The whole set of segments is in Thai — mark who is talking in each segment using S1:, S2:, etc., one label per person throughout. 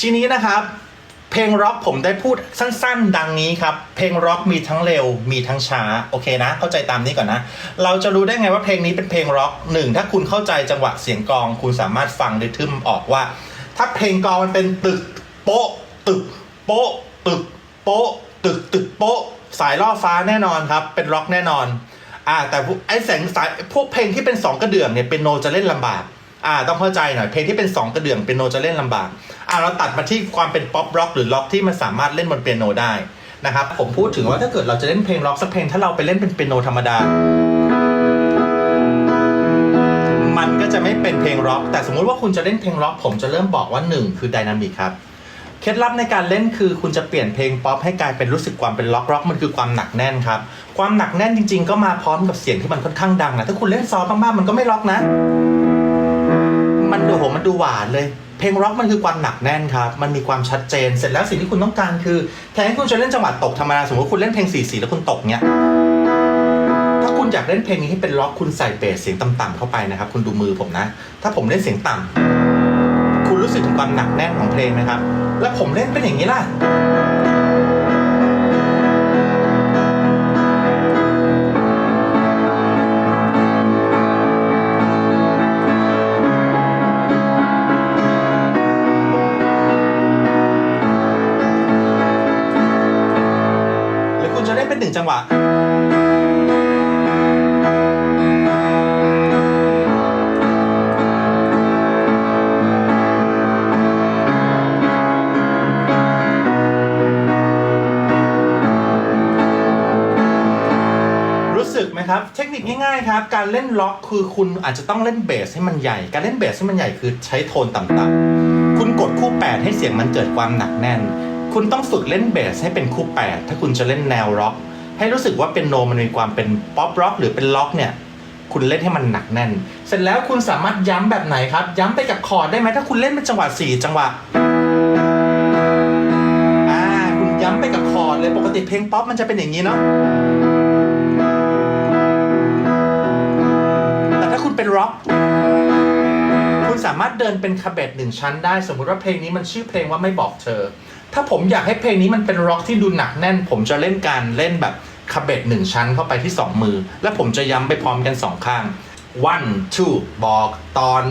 S1: ทีนี้นะครับเพลงร็อกผมได้พูดสั้นๆ ดังนี้ครับ เพลงร็อกมีทั้งเร็วมีทั้งช้าโอเคนะ เข้าใจตามนี้ก่อนนะ เราจะรู้ได้ไงว่าเพลงนี้เป็นเพลงร็อกหนึ่งถ้าคุณเข้าใจจังหวะเสียงกลอง คุณสามารถฟังริทึมออกว่า ถ้าเพลงกลองมันเป็นตึกโป๊ะตึกโป๊ะตึกโป๊ะตึกตึกโป๊ะสายล่อฟ้าแน่นอนครับ เป็นร็อกแน่นอนอ่าแต่ไอ้แสงสายพวกเพลงที่เป็นสองกระเดื่องเนี่ยเป็นโนจะเล่นลำบาก อ่าต้องเข้าใจหน่อยเพลงที่เป็นสองกระเดื่องเป็นโนจะเล่นลำบากอ่าเราตัดมาที่ความเป็นป๊อปร็อกหรือล็อกที่มันสามารถเล่นบนเปียโนได้นะครับผมพูดถึงว่าถ้าเกิดเราจะเล่นเพลงร็อกสักเพลงถ้าเราไปเล่นเป็นเปียโนธรรมดา มันก็จะไม่เป็นเพลงร็อก แต่สมมุติว่าคุณจะเล่นเพลงร็อก ผมจะเริ่มบอกว่าหนึ่งคือไดนามิกครับเคล็ดลับในการเล่นคือคุณจะเปลี่ยนเพลงป๊อปให้กลายเป็นรู้สึกความเป็นล็อกล็อกมันคือความหนักแน่นครับความหนักแน่นจริง ๆ ก็มาพร้อมกับเสียงที่มันค่อนข้างดังนะถ้าคุณเล่นซอฟต์มากๆมันก็ไม่ล็อกนะ มันดูโหมันดูหวานเลย เพลงร็อกมันคือความหนักแน่นครับ มันมีความชัดเจน เสร็จแล้วสิ่งที่คุณต้องการคือ แทนที่คุณจะเล่นจังหวะตกธรรมดา สมมติว่าคุณเล่นเพลงสี่สี่แล้วคุณตกเนี้ย ถ้าคุณอยากเล่นเพลงนี้ให้เป็นล็อกคุณใส่เบสเสียงต่ำๆเข้าไปนะครับ คุณดูมือผมนะ ถ้าผมเล่นเสียงต่ำคุณรู้สึกถึงความหนักแน่นของเพลงไหมครับ แล้วผมเล่นเป็นอย่างนี้ล่ะ หวะรู้สึกไหมครับเทคนิคง่ายๆครับการเล่นล็อกคือคุณอาจจะต้องเล่นเบสให้มันใหญ่ การเล่นเบสให้มันใหญ่คือใช้โทนต่ำๆคุณกดคู่ 8 ให้เสียงมันเกิดความหนักแน่น คุณต้องฝึกเล่นเบสให้เป็นคู่ 8 ถ้าคุณจะเล่นแนวร็อก ให้รู้สึกว่าเป็นโนมันมีความเป็นป๊อปร็อกหรือเป็นล็อกเนี่ยคุณเล่นให้มันหนักแน่น เสร็จแล้วคุณสามารถย้ำแบบไหนครับ ย้ำไปกับคอร์ดได้ไหมถ้าคุณเล่นเป็นจังหวะ 4 จังหวะอ่าคุณย้ำไปกับคอร์ดเลยปกติเพลงป๊อปมันจะเป็นอย่างนี้เนาะแต่ถ้าคุณเป็นร็อกคุณสามารถเดินเป็นคาเบตหนึ่งชั้นได้ สมมุติว่าเพลงนี้มันชื่อเพลงว่าไม่บอกเธอ ถ้าผมอยากให้เพลงนี้มันเป็นร็อกที่ดูหนักแน่น ผมจะเล่นการเล่นแบบ คาเบตหนึ่งชั้นเข้าไปที่สองมือ และผมจะย้ำไปพร้อมกันสองข้าง one two บอกตอน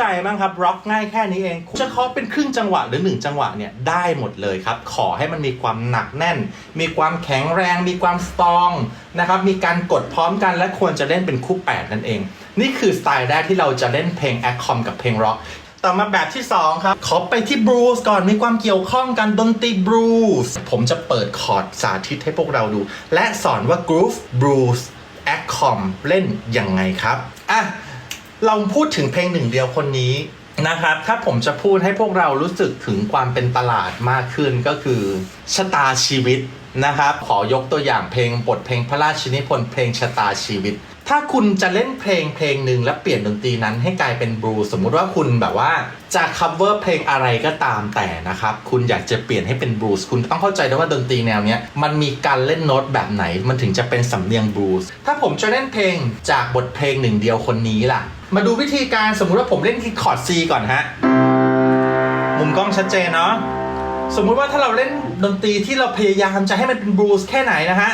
S1: ใครเข้าใจบ้างครับร็อกง่ายแค่นี้เองจะเคาะเป็นครึ่งจังหวะหรือหนึ่งจังหวะเนี่ยได้หมดเลยครับ ขอให้มันมีความหนักแน่น มีความแข็งแรง มีความสตรองนะครับมีการกดพร้อมกันและควรจะเล่นเป็นคู่ 8 นั่นเอง นี่คือสไตล์แรกที่เราจะเล่นเพลงแอคคอมกับเพลงร็อกต่อมาแบบที่ 2 ครับ ขอไปที่บลูส์ก่อนมีความเกี่ยวข้องกันดนตรีบลูส์ผมจะเปิดคอร์ดสาธิตให้พวกเราดู และสอนว่ากรูฟบลูส์แอคคอมเล่นยังไงครับอะ เราพูดถึงเพลงหนึ่งเดียวคนนี้นะครับ ถ้าผมจะพูดให้พวกเรารู้สึกถึงความเป็นตลาดมากขึ้นก็คือชะตาชีวิตนะครับ ขอยกตัวอย่างเพลงบทเพลงพระราชนิพนธ์เพลงชะตาชีวิต ถ้าคุณจะเล่นเพลงเพลงหนึ่งแล้วเปลี่ยนดนตรีนั้นให้กลายเป็นบลูส์สมมุติว่าคุณแบบว่าจะ cover เพลงอะไรก็ตามแต่นะครับ คุณอยากจะเปลี่ยนให้เป็นบลูส์คุณต้องเข้าใจด้วยว่าดนตรีแนวนี้มันมีการเล่นโน้ตแบบไหน มันถึงจะเป็นสำเนียงบลูส์ถ้าผมจะเล่นเพลงจากบทเพลงหนึ่งเดียวคนนี้ล่ะ มาดูวิธีการสมมุติว่าผมเล่นที่คอร์ด C ก่อนฮะมุมกล้องชัดเจนเนาะสมมุติว่าถ้าเราเล่นดนตรีที่เราพยายามจะให้มันเป็นบลูส์แค่ไหนนะฮะ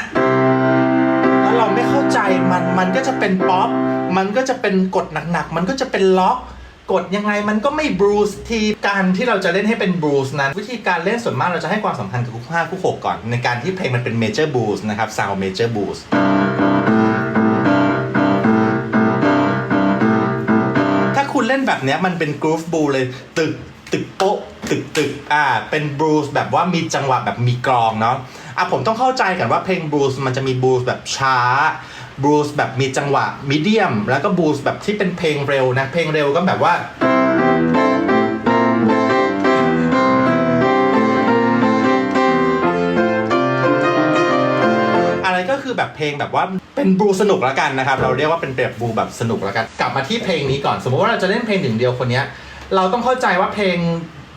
S1: เราไม่เข้าใจมันมันก็จะเป็นป๊อปมันก็จะเป็นกดหนักๆ มันก็จะเป็นล็อกกดยังไงมันก็ไม่บลูสทีการที่เราจะเล่นให้เป็นบลูสนั้น วิธีการเล่นส่วนมากเราจะให้ความสำคัญกับคู่5คู่6ก่อน ในการที่เพลงมันเป็นเมเจอร์บลูสนะครับซาวเมเจอร์บลูสถ้าคุณเล่นแบบนี้มันเป็นกรูฟบูเลยตึกตึกโป๊ะตึกตึกอ่าเป็นบลูสแบบว่ามีจังหวะแบบมีกรองเนาะ อะผมต้องเข้าใจกันว่าเพลงบลูส์มันจะมีบลูส์แบบช้าบลูส์แบบมีจังหวะมีเดียม แล้วก็บลูส์แบบที่เป็นเพลงเร็วนะ เพลงเร็วก็แบบว่าอะไรก็คือแบบเพลงแบบว่าเป็นบูสนุกแล้วกันนะครับ เราเรียกว่าเป็นแบบบลูแบบสนุกแล้วกัน กลับมาที่เพลงนี้ก่อน สมมติว่าเราจะเล่นเพลงหนึ่งเดียวคนนี้เราต้องเข้าใจว่าเพลง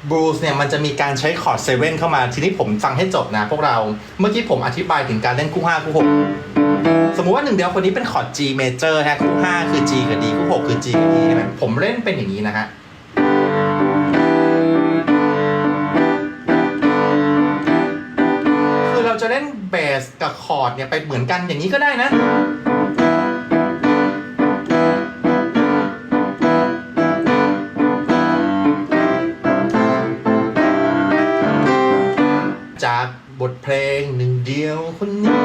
S1: บลูส์เนี่ยมันจะมีการใช้คอร์ดเซเว่นเข้ามาทีนี้ผมฟังให้จบนะพวกเราเมื่อกี้ผมอธิบายถึงการเล่นคู่5คู่6สมมุติว่าหนึ่งเดียวคนนี้เป็นคอร์ด G major ฮะคู่5คือ G กับ D คู่6คือ G กับ E ใช่ไหมผมเล่นเป็นอย่างนี้นะฮะคือเราจะเล่นเบสกับคอร์ดเนี่ยไปเหมือนกันอย่างนี้ก็ได้นะ ลงหนึ่งเดียวคนนี้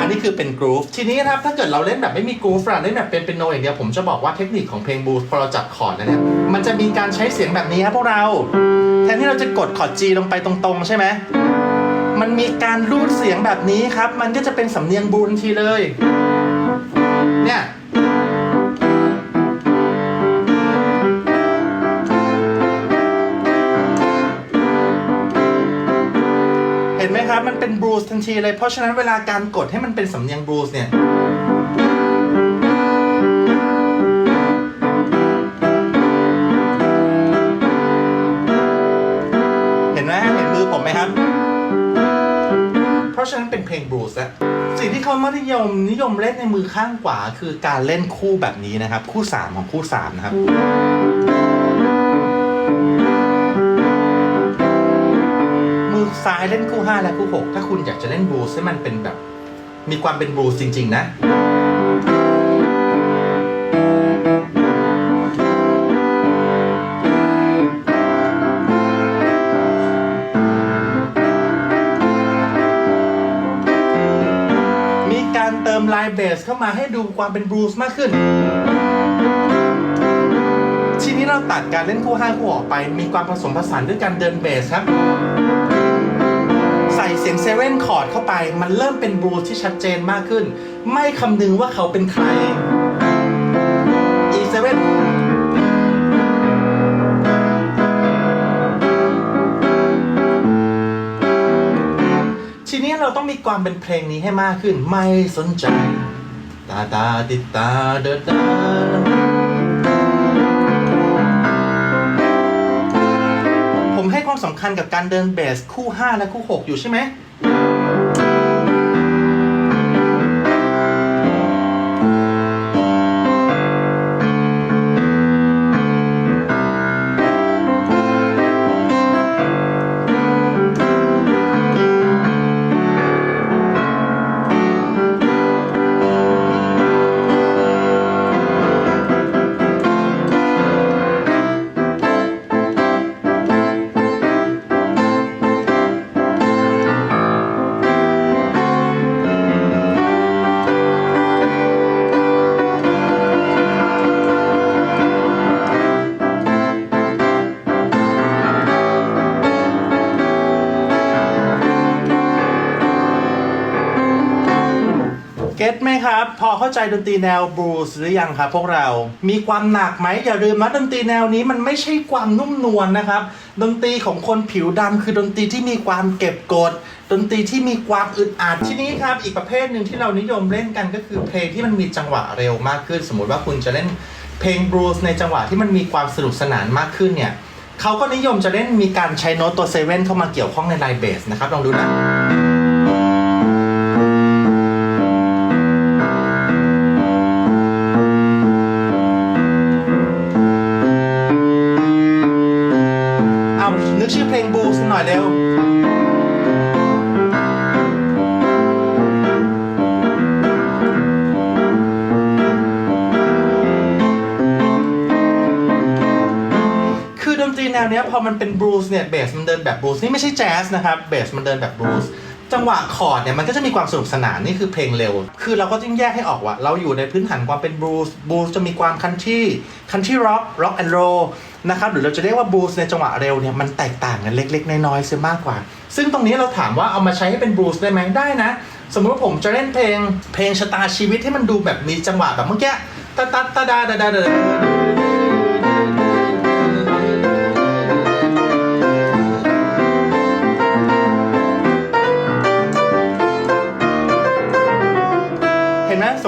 S1: อันนี้คือเป็นกรูฟทีนี้ครับถ้าเกิดเราเล่นแบบไม่มีกรูฟเราเล่นแบบเป็นเป็นโนอย่างเดียวผมจะบอกว่าเทคนิคของเพลงบลูส์พอเราจับคอร์ดแล้วเนี่ยมันจะมีการใช้เสียงแบบนี้ครับพวกเรา แทนที่เราจะกดคอร์ด G ลงไปตรงๆ ใช่ไหมมันมีการรูดเสียงแบบนี้ครับ มันก็จะเป็นสำเนียงบูนทีเลย เนี่ย ครับ มันเป็นบลูส์ทันทีเลย เพราะฉะนั้นเวลาการกดให้มันเป็นสำเนียงบลูส์เนี่ยเห็นไหมเห็นมือผมไหมครับ เพราะฉะนั้นเป็นเพลงบลูส์แล้วสิ่งที่เขามานิยมนิยมเล่นในมือข้างขวาคือการเล่นคู่แบบนี้นะครับ คู่ 3 ของคู่ 3 นะครับ ซ้ายเล่นคู่ 5 และคู่ 6 ถ้าคุณอยากจะเล่นบลูส์ให้มันเป็นแบบ มีความเป็นบลูส์จริง ๆ นะ มีการเติมลายเบสเข้ามาให้ดูความเป็นบลูส์มากขึ้นทีนี้เราตัดการเล่นคู่ห้าคู่ออกไป มีความผสมผสานด้วยการเดินเบสครับ ส่เสียงเซเว่นคอร์ดเข้าไป มันเริ่มเป็นบลูส์ที่ชัดเจนมากขึ้น ไม่คำนึงว่าเขาเป็นใคร E7 ทีนี้เราต้องมีความเป็นเพลงนี้ให้มากขึ้น ไม่สนใจ ตาตาติดตาเดินตา ความสำคัญกับการเดินเบสคู่ 5 และคู่ 6 อยู่ใช่ไหม เก็ตไหมครับ พอเข้าใจดนตรีแนวบลูส์หรือยังครับพวกเรา มีความหนักไหมอย่าลืมนะดนตรีแนวนี้มันไม่ใช่ความนุ่มนวลนะครับ ดนตรีของคนผิวดำคือดนตรีที่มีความเก็บกด ดนตรีที่มีความอึดอัดที่นี้ครับ อีกประเภทหนึ่งที่เรานิยมเล่นกันก็คือเพลงที่มันมีจังหวะเร็วมากขึ้น สมมติว่าคุณจะเล่นเพลงบลูส์ในจังหวะที่มันมีความสนุกสนานมากขึ้นเนี่ยเขาก็นิยมจะเล่นมีการใช้โน้ตตัวเซเว่นเข้ามาเกี่ยวข้องในไลน์เบสนะครับลองดูนะ มันเป็นบลูส์เนี่ยเบสมันเดินแบบบลูส์นี่ไม่ใช่แจ๊สนะครับเบสมันเดินแบบบลูส์จังหวะคอร์ดเนี่ยมันก็จะมีความสนุกสนานนี่คือเพลงเร็ว คือเราก็ต้องแยกให้ออกว่า เราอยู่ในพื้นฐานความเป็นบลูส์บลูส์จะมีความคันที่คันที่ร็อกร็อกแอนด์โรนะครับหรือเราจะเรียกว่าบลูส์ในจังหวะเร็วเนี่ยมันแตกต่างกันเล็ก ๆ น้อยๆเสียมากกว่า ซึ่งตรงนี้เราถามว่าเอามาใช้ให้เป็นบลูส์ได้ไหมได้นะ สมมติว่าผมจะเล่นเพลงเพลงชะตาชีวิตให้มันดูแบบมีจังหวะแบบเมื่อกี้ตาตาตาดาดาดาดา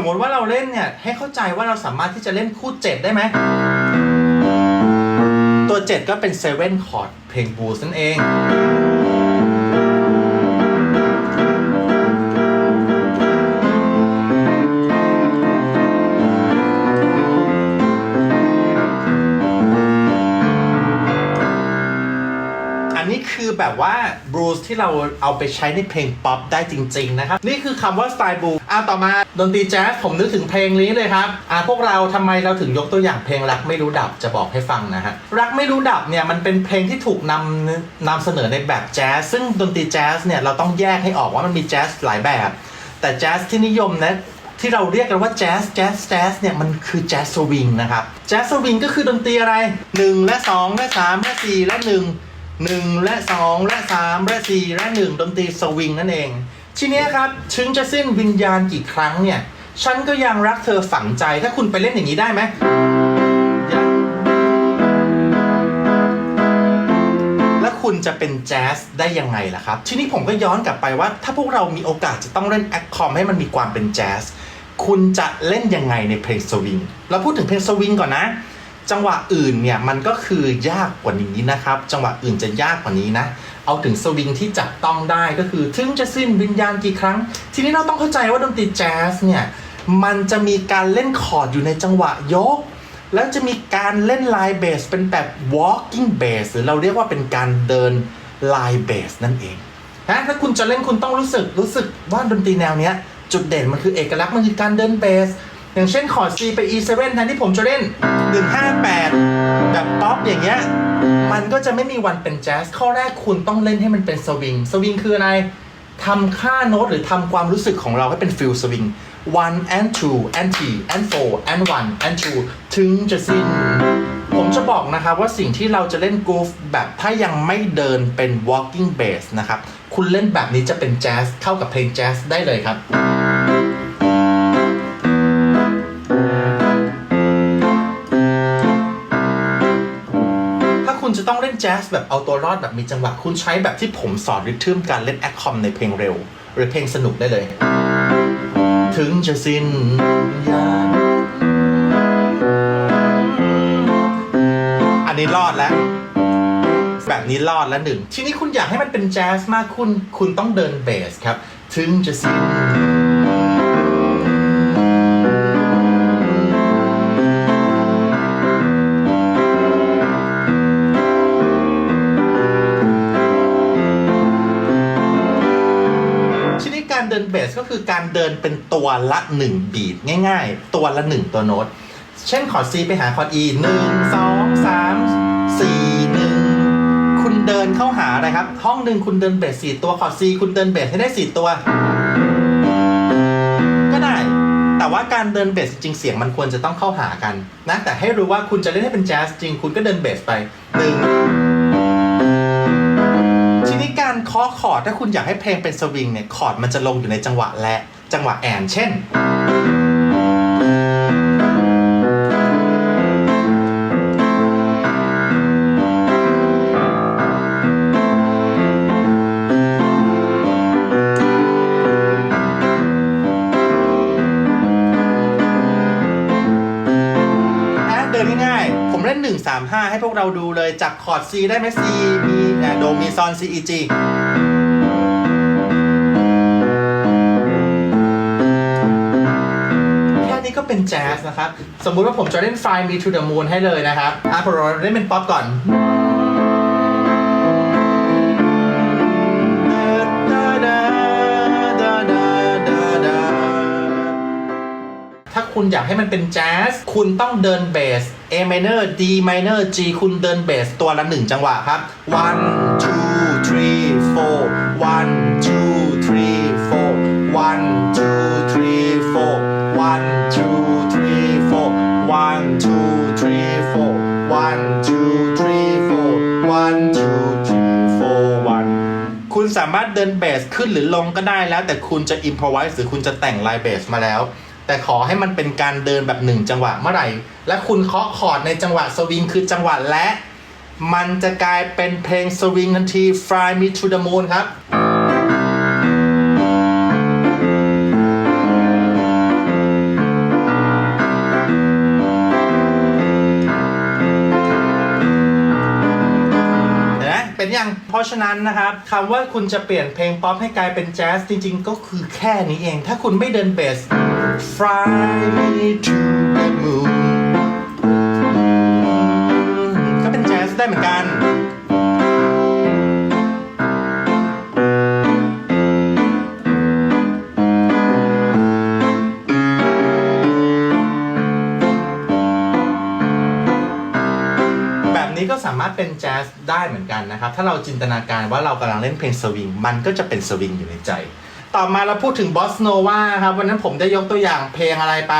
S1: มมติว่าเราเล่นเนี่ยให้เข้าใจว่าเราสามารถที่จะเล่นคู่7ได้ไหม ตัว7ก็เป็น7คอร์ดเพลงบลูส์นั่นเอง อันนี้คือแบบว่าบลูส์ที่เราเอาไปใช้ในเพลงป๊อปได้จริง ๆ นะครับ นี่คือคำว่าสไตล์บลู ส์อะต่อมาดนตรีแจ๊สผมนึกถึงเพลงนี้เลยครับอะพวกเราทำไมเราถึงยกตัวอย่างเพลงรักไม่รู้ดับจะบอกให้ฟังนะฮะรักไม่รู้ดับเนี่ยมันเป็นเพลงที่ถูกนำนำเสนอในแบบแจ๊สซึ่งดนตรีแจ๊สเนี่ยเราต้องแยกให้ออกว่ามันมีแจ๊สหลายแบบ แต่แจ๊สที่นิยมนะที่เราเรียกกันว่าแจ๊สแจ๊สแจ๊สเนี่ยมันคือแจ๊สสวิงนะครับแจ๊สสวิงก็คือดนตรีอะไร 1 และ 2 และ 3 และ 4 และ 1 1 และ 2 และ 3 และ 4 และ 1 ดนตรีสวิงนั่นเอง ทีนี้ครับถึงจะสิ้นวิญญาณกี่ครั้งเนี่ย ฉันก็ยังรักเธอฝังใจถ้าคุณไปเล่นอย่างนี้ได้ไหมแล้วคุณจะเป็นแจ๊สได้ยังไงล่ะครับ ทีนี้ผมก็ย้อนกลับไปว่า ถ้าพวกเรามีโอกาสจะต้องเล่นแอคคอมให้มันมีความเป็นแจ๊สคุณจะเล่นยังไงในเพลงสวิงเราพูดถึงเพลงสวิงก่อนนะ จังหวะอื่นเนี่ยมันก็คือยากกว่านี้นะครับ จังหวะอื่นจะยากกว่านี้นะ เอาถึงสวิงที่จับต้องได้ก็คือถึงจะสิ้นวิญญาณกี่ครั้ง ทีนี้เราต้องเข้าใจว่าดนตรีแจ๊สเนี่ยมันจะมีการเล่นคอร์ดอยู่ในจังหวะยก แล้วจะมีการเล่นลน์เบสเป็นแบบ walking bass หรือเราเรียกว่าเป็นการเดินลน์เบสนั่นเองนะถ้าคุณจะเล่นคุณต้องรู้สึกรู้สึกว่าดนตรีแนวเนี้ยจุดเด่นมันคือเอกลักษณ์มันคือการเดินเบส อย่างเช่นคอร์ด C ไป E7 แทนที่ผมจะเล่น 158 แบบป๊อปอย่างเงี้ย มันก็จะไม่มีวันเป็นแจ๊ส ข้อแรกคุณต้องเล่นให้มันเป็นสวิง สวิงคืออะไรทำค่าโน้ตหรือทำความรู้สึกของเราให้เป็นฟิลสวิง one and two and three and four and one and two ถึงจะสิ้น ผมจะบอกนะครับว่าสิ่งที่เราจะเล่นก o ูฟแบบถ้ายังไม่เดินเป็น walking bass นะครับ คุณเล่นแบบนี้จะเป็นแจ๊สเข้ากับเพลงแจ๊สได้เลยครับ จะต้องเล่นแจ๊สแบบเอาตัวรอดแบบมีจังหวะ คุณใช้แบบที่ผมสอนริทึมการเล่นแอคคอมในเพลงเร็ว หรือเพลงสนุกได้เลย ถึงจะสิ้นยานอันนี้รอดแล้ว แบบนี้รอดแล้วหนึ่ง ทีนี้คุณอยากให้มันเป็นแจ๊สมากคุณ คุณต้องเดินเบสครับ ถึงจะสิ้น คือการเดินเป็นตัวละ 1 บีทง่าย ๆ ตัวละ 1 ตัวโน้ต เช่นคอร์ดซีไปหาคอร์ดอีหนึ่งสองสามสี่หนึ่งคุณเดินเข้าหาอะไรครับ ห้องหนึ่งคุณเดินเบสสี่ตัวคอร์ดซีคุณเดินเบสให้ได้สี่ตัว ก็ได้ แต่ว่าการเดินเบสจริงเสียงมันควรจะต้องเข้าหากันนะแต่ให้รู้ว่าคุณจะเล่นให้เป็นแจ๊สจริง คุณก็เดินเบสไปหนึ่งารเคาะคอร์ดถ้าคุณอยากให้เพลงเป็นสวิงเนี่ยคอร์ดมันจะลงอยู่ในจังหวะและจังหวะแอน เช่น 3 5 ให้พวกเราดูเลยจากคอร์ด C ได้ไหม C มีอะโดมีซอน C E G แค่นี้ก็เป็นแจ๊สนะครับ สมมุติว่าผมจะเล่น Fly Me to the Moon ให้เลยนะครับอะผมเล่นเป็นป๊อปก่อน คุณอยากให้มันเป็นแจ๊สคุณต้องเดินเบส A minor D minor G คุณเดินเบสตัวละหนึ่งจังหวะครับ one two three four one two three four one two three four one two three four one two three four one two three four one two three four one คุณสามารถเดินเบสขึ้นหรือลงก็ได้แล้ว แต่คุณจะอิมพอไวส์หรือคุณจะแต่งลายเบสมาแล้ว แต่ขอให้มันเป็นการเดินแบบหนึ่งจังหวะเมื่อไหร่ และคุณเคาะคอร์ดในจังหวะสวิงคือจังหวะและ มันจะกลายเป็นเพลงสวิงทันที Fly Me to the Moon ครับ ราะฉะนั้นนะครับคำว่าคุณจะเปลี่ยนเพลงป๊อปให้กลายเป็นแจ๊สจริงๆ ก็คือแค่นี้เอง ถ้าคุณไม่เดินเบส Fly me to the moon ารถเป็นแจ๊สได้เหมือนกันนะครับ ถ้าเราจินตนาการว่าเรากำลังเล่นเพลงสวิง มันก็จะเป็นสวิงอยู่ในใจ ต่อมาเราพูดถึงบอสโนวาครับ วันนั้นผมได้ยกตัวอย่างเพลงอะไรไป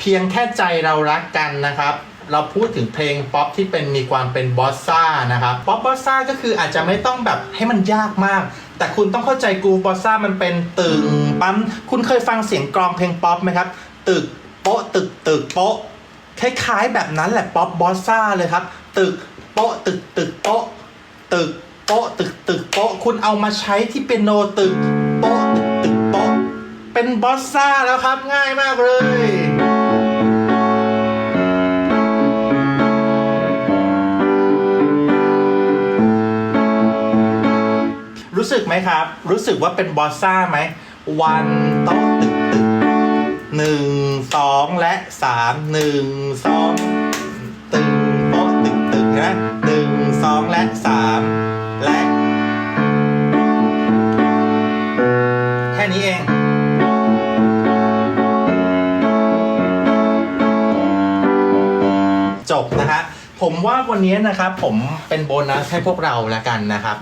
S1: เพียงแค่ใจเรารักกันนะครับ เราพูดถึงเพลงป๊อปที่เป็นมีความเป็นบอสซ่านะครับ ป๊อปบอสซ่าก็คืออาจจะไม่ต้องแบบให้มันยากมาก แต่คุณต้องเข้าใจกูบอสซ่ามันเป็นตึงปั๊ม คุณเคยฟังเสียงกลองเพลงป๊อปไหมครับ ตึกโป๊ะตึกตึกโป๊ะคล้ายๆแบบนั้นแหละป๊อปบอสซ่าเลยครับ ตึก โป๊ะตึกตึกโป๊ะตึกโป๊ะตึกตึกโป๊ะคุณเอามาใช้ที่เป็นโนตึกโป๊ะตึกตึกโป๊ะเป็นบอสซ่าแล้วครับง่ายมากเลยรู้สึกไหมครับ รู้สึกว่าเป็นบอสซ่าไหม วันโต๊ะตึกตึกหนึ่งสองและสามหนึ่งสองตึง นะหนึ่งสองและสามและแค่นี้เองจบนะฮะผมว่าวันนี้นะครับผมเป็นโบนัสให้พวกเราแล้วกันนะครับ